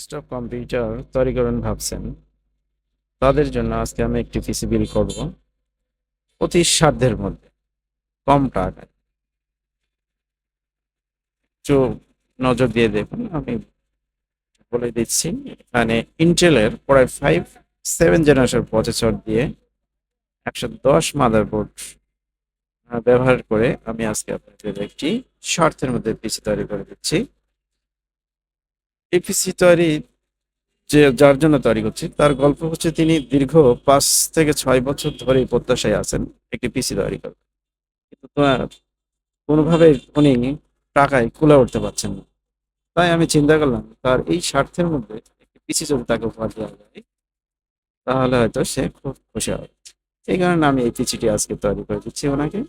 Desktop computer তৈরি করবেন ভাবছেন। তাদের জন্য আজকে আমি একটি পিসি বিল করব। অতি সাধ্যের মধ্যে, কম টাকায়। একটু নজর দিয়ে দেখুন, আমি বলে দিচ্ছি এখানে ইন্টেলের প্রায় ফাইভ সেভেন জেনারেশন প্রসেসর দিয়ে একশো দশ মাদারবোর্ড ব্যবহার করে আমি আজকে আপনাদের একটি শর্তের মধ্যে পিসি তৈরি করে দিচ্ছি। এই পিসি তৈরি যে, যার জন্য তৈরি করছি, তার গল্প হচ্ছে তিনি দীর্ঘ পাঁচ থেকে ছয় বছর ধরে প্রত্যাশায় আছেন একটি পিসি তৈরি করবেন কিন্তু তোমার কোনোভাবে উনি টাকায় কুলে উঠতে পারছেন না। তাই আমি চিন্তা করলাম, তার এই স্বার্থের মধ্যে একটি পিসি যদি তাকে উপহার দেওয়া যায়, তাহলে হয়তো সে খুব খুশি হবে। এই কারণে আমি এই পিসিটি আজকে তৈরি করে দিচ্ছি ওনাকে।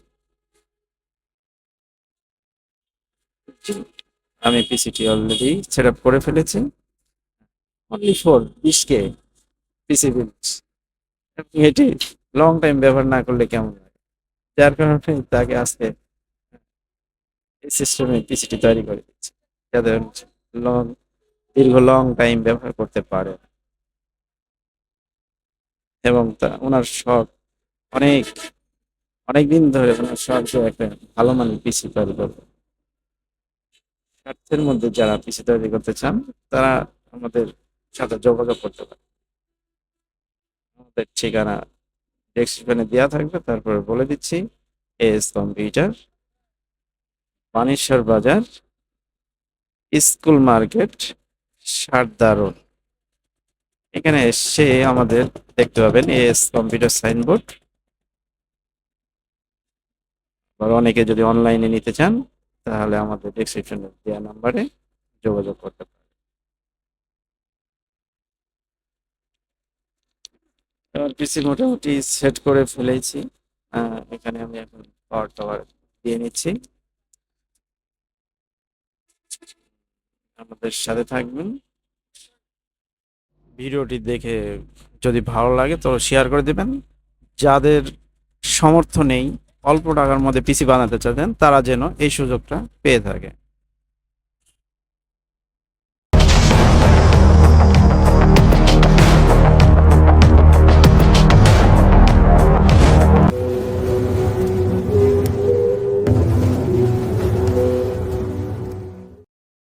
আমি পিসিটি অলরেডি সেট আপ করে ফেলেছি। অনলি ফর বিশ কে পিসি বিলস এটি লং টাইম ব্যবহার না করলে কেমন লাগে? যার কারণে তাকে আজকে এই সিস্টেমে পিসিটি তৈরি করে দিচ্ছে। যাদের লং দীর্ঘ লং টাইম ব্যবহার করতে পারে। এবং তা, ওনার শখ অনেক অনেক দিন ধরে ওনার শখ যে একটা ভালো মানের পিসি তৈরি করবে। স্বার্থের মধ্যে যারা পিসি তৈরি করতে চান, তারা আমাদের সাথে যোগাযোগ করতে পারে আমাদের ঠিকানা ডেসক্রিপশনে দেওয়া থাকবে, তারপরে বলে দিচ্ছি এস কম্পিউটার বানেশ্বর বাজার, স্কুল মার্কেট, সারদা রোড। এখানে এসে আমাদের দেখতে পাবেন এস কম্পিউটার সাইনবোর্ড আবার অনেকে যদি অনলাইনে নিতে চান তাহলে আমাদের ডেসক্রিপশনে দেওয়া নাম্বারে যোগাযোগ করতে পারেন এবার পিসি মোটামুটি সেট করে ফেলেছি। এখানে আমি এখন পাওয়ার টাওয়ার দিয়ে নিচ্ছি। আমাদের সাথে থাকবেন। ভিডিওটি দেখে যদি ভালো লাগে তো শেয়ার করে দিবেন। যাদের সমর্থ নেই অল্প টাকার মধ্যে পিসি বানাতে চাচ্ছেন তারা যেন এই সুযোগটা পেয়ে থাকে।